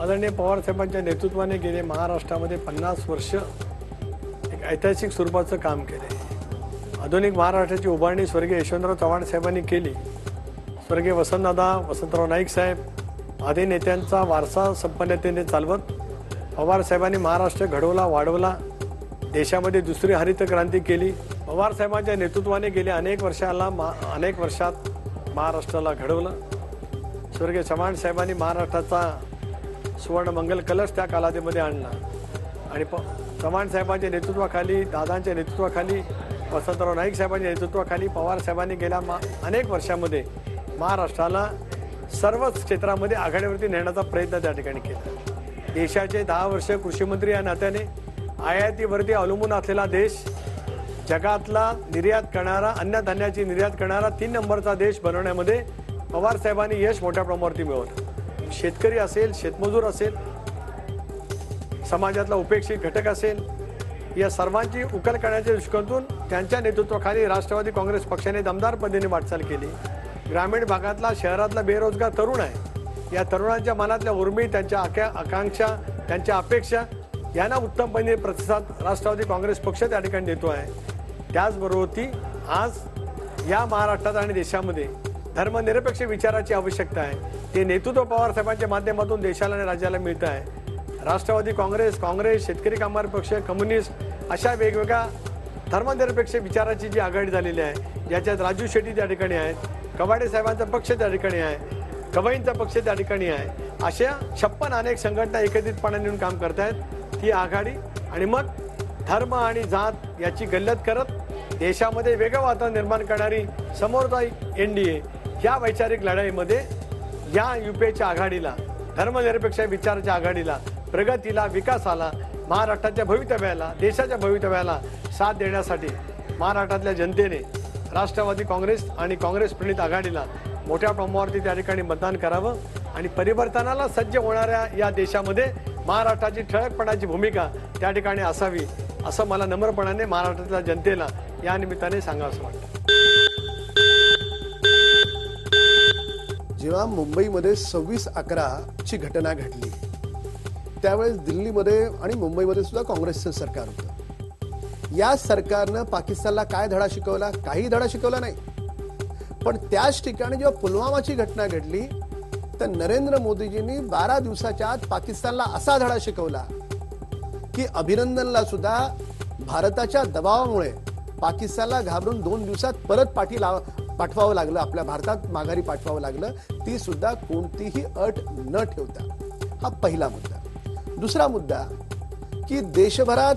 आदरणीय पवारसाहेबांच्या नेतृत्वाने गेले महाराष्ट्रामध्ये पन्नास वर्ष एक ऐतिहासिक स्वरूपाचं काम केले. आधुनिक महाराष्ट्राची उभारणी स्वर्गीय यशवंतराव चव्हाण साहेबांनी केली. स्वर्गीय वसंतदादा वसंतराव नाईक साहेब आदी नेत्यांचा वारसा संपन्नतेने चालवत पवारसाहेबांनी महाराष्ट्र घडवला वाढवला देशामध्ये दुसरी हरित क्रांती केली. पवारसाहेबांच्या नेतृत्वाने गेल्या अनेक वर्षाला मा अनेक वर्षात महाराष्ट्राला घडवलं. स्वर्गीय चव्हाण साहेबांनी महाराष्ट्राचा सुवर्ण मंगल कलश त्या कालावधीमध्ये आणला आणि प चव्हाण साहेबांच्या नेतृत्वाखाली दादांच्या नेतृत्वाखाली वसंतराव नाईक साहेबांच्या नेतृत्वाखाली पवार साहेबांनी गेल्या मा अनेक वर्षामध्ये महाराष्ट्राला सर्वच क्षेत्रामध्ये आघाडीवरती नेण्याचा प्रयत्न त्या ठिकाणी केला. देशाचे दहा वर्ष कृषीमंत्री या नात्याने आयातीवरती अवलंबून असलेला देश जगातला निर्यात करणारा अन्नधान्याची निर्यात करणारा तीन नंबरचा देश बनवण्यामध्ये पवार साहेबांनी यश मोठ्या प्रमाणावरती मिळवलं. शेतकरी असेल शेतमजूर असेल समाजातला उपेक्षित घटक असेल या सर्वांची उकल करण्याच्या दृष्टिकोनातून त्यांच्या नेतृत्वाखाली राष्ट्रवादी काँग्रेस पक्षाने दमदार पद्धतीने वाटचाल केली. ग्रामीण भागातला शहरातला बेरोजगार तरुण आहे. या तरुणांच्या मनातल्या उर्मी त्यांच्या आख्या आकांक्षा त्यांच्या अपेक्षा यांना उत्तमपणे प्रतिसाद राष्ट्रवादी काँग्रेस पक्ष त्या ठिकाणी देतो आहे. त्याचबरोबर ती आज या महाराष्ट्रात आणि देशामध्ये धर्मनिरपेक्ष विचाराची आवश्यकता आहे. ते नेतृत्व पवार साहेबांच्या माध्यमातून देशाला आणि राज्याला मिळतं आहे. राष्ट्रवादी काँग्रेस काँग्रेस शेतकरी कामगार पक्ष कम्युनिस्ट अशा वेगवेगळ्या धर्मनिरपेक्ष विचाराची जी आघाडी झालेली आहे याच्यात राजू शेट्टी त्या ठिकाणी आहेत कवाडे साहेबांचा पक्ष त्या ठिकाणी आहे कवईंचा पक्ष त्या ठिकाणी आहे अशा छप्पन अनेक संघटना एकत्रितपणाने येऊन काम करतायत. ती आघाडी आणि मग धर्म आणि जात याची गल्लत करत देशामध्ये वेगळं वातावरण निर्माण करणारी समोरचा एन डी ए. या वैचारिक लढाईमध्ये या युपीएच्या आघाडीला धर्मनिरपेक्ष विचाराच्या आघाडीला प्रगतीला विकासाला महाराष्ट्राच्या भवितव्याला देशाच्या भवितव्याला साथ देण्यासाठी महाराष्ट्रातल्या जनतेने राष्ट्रवादी काँग्रेस आणि काँग्रेस प्रणित आघाडीला मोठ्या प्रमाणावरती त्या ठिकाणी मतदान करावं आणि परिवर्तनाला सज्ज होणाऱ्या या देशामध्ये महाराष्ट्राची ठळकपणाची भूमिका त्या ठिकाणी असावी असं मला नम्रपणाने महाराष्ट्रातल्या जनतेला या निमित्ताने सांगावं वाटतं. जेव्हा मुंबईमध्ये सव्वीस अकरा ची घटना घडली त्यावेळेस दिल्लीमध्ये आणि मुंबईमध्ये सुद्धा काँग्रेसचं सरकार होतं. या सरकारनं पाकिस्तानला काय धडा शिकवला? काही धडा शिकवला नाही. पण त्याच ठिकाणी जेव्हा पुलवामाची घटना घडली तर नरेंद्र मोदीजींनी बारा दिवसाच्या आत पाकिस्तानला असा धडा शिकवला की अभिनंदनला सुद्धा भारताच्या दबावामुळे पाकिस्तानला घाबरून दोन दिवसात परत पाठी लाव पाठवावं लागलं आपल्या भारतात माघारी पाठवावं लागलं ती सुद्धा कोणतीही अट न ठेवता. हा पहिला मुद्दा. दुसरा मुद्दा की देशभरात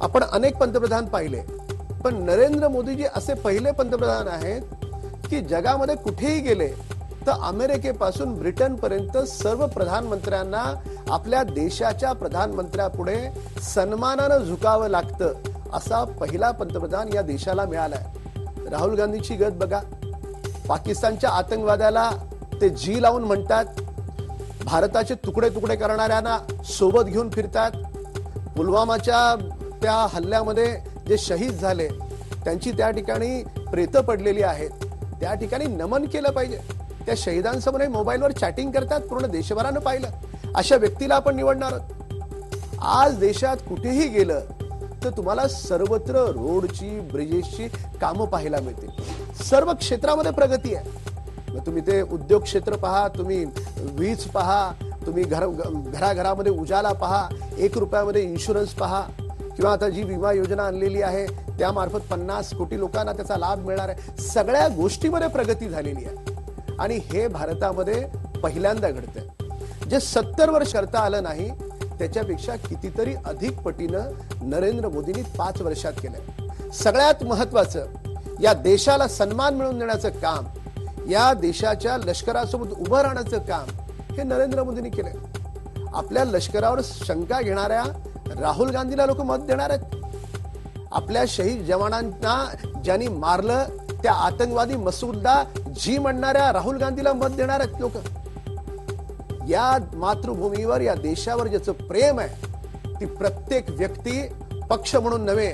आपण अनेक पंतप्रधान पाहिले पण नरेंद्र मोदीजी असे पहिले पंतप्रधान आहेत की जगामध्ये कुठेही गेले तर अमेरिकेपासून ब्रिटनपर्यंत सर्व प्रधानमंत्र्यांना आपल्या देशाच्या प्रधानमंत्र्यापुढे सन्मानानं झुकावं लागतं असा पहिला पंतप्रधान या देशाला मिळाला आहे राहुल गांधीची गत बघा. पाकिस्तानच्या आतंकवाद्याला ते जी लावून म्हणतात भारताचे तुकडे तुकडे करणाऱ्यांना सोबत घेऊन फिरतात. पुलवामाच्या त्या हल्ल्यामध्ये जे शहीद झाले त्यांची त्या ठिकाणी प्रेत पडलेली आहेत. त्या ठिकाणी नमन केलं पाहिजे. त्या शहीदांसमोर हे मोबाईलवर चॅटिंग करतात पूर्ण देशभरानं पाहिलं. अशा व्यक्तीला आपण निवडणार आहोत. आज देशात कुठेही गेलं तर तुम्हाला सर्वत्र रोडची ब्रिजेसची कामं पाहायला मिळतील. सर्व क्षेत्रामध्ये प्रगती आहे. मग तुम्ही ते उद्योग क्षेत्र पहा तुम्ही वीज पहा तुम्ही घर घराघरामध्ये उजाला पहा एक रुपयामध्ये इन्शुरन्स पहा किंवा आता जी विमा योजना आणलेली आहे त्यामार्फत पन्नास कोटी लोकांना त्याचा लाभ मिळणार आहे. सगळ्या गोष्टीमध्ये प्रगती झालेली आहे. आणि हे भारतामध्ये पहिल्यांदा घडतंय. जे सत्तर वर्ष करता आलं नाही त्याच्यापेक्षा कितीतरी अधिक पटीनं नरेंद्र मोदींनी पाच वर्षात केलंय. सगळ्यात महत्वाचं या देशाला सन्मान मिळवून देण्याचं काम या देशाच्या लष्करासोबत उभं राहण्याचं काम हे नरेंद्र मोदींनी केलंय. आपल्या लष्करावर शंका घेणाऱ्या राहुल गांधीला लोक मत देणार आहेत. आपल्या शहीद जवानांना ज्यांनी मारलं त्या आतंकवादी मसूदला जी म्हणणाऱ्या राहुल गांधीला मत देणार आहेत लोक. या मातृभूमीवर या देशावर ज्याचं प्रेम आहे ती प्रत्येक व्यक्ती पक्ष म्हणून नव्हे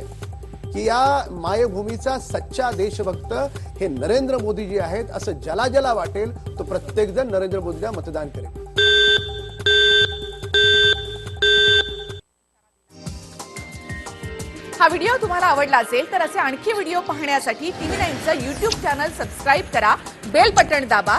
की या मायभूमीचा सच्चा देशभक्त हे नरेंद्र मोदी जी आहेत असं ज्याला ज्याला वाटेल तो प्रत्येकजण नरेंद्र मोदीला मतदान करेल. हा व्हिडिओ तुम्हाला आवडला असेल तर असे आणखी व्हिडिओ पाहण्यासाठी टीव्ही नाईनचं युट्यूब चॅनल सबस्क्राईब करा बेल बटन दाबा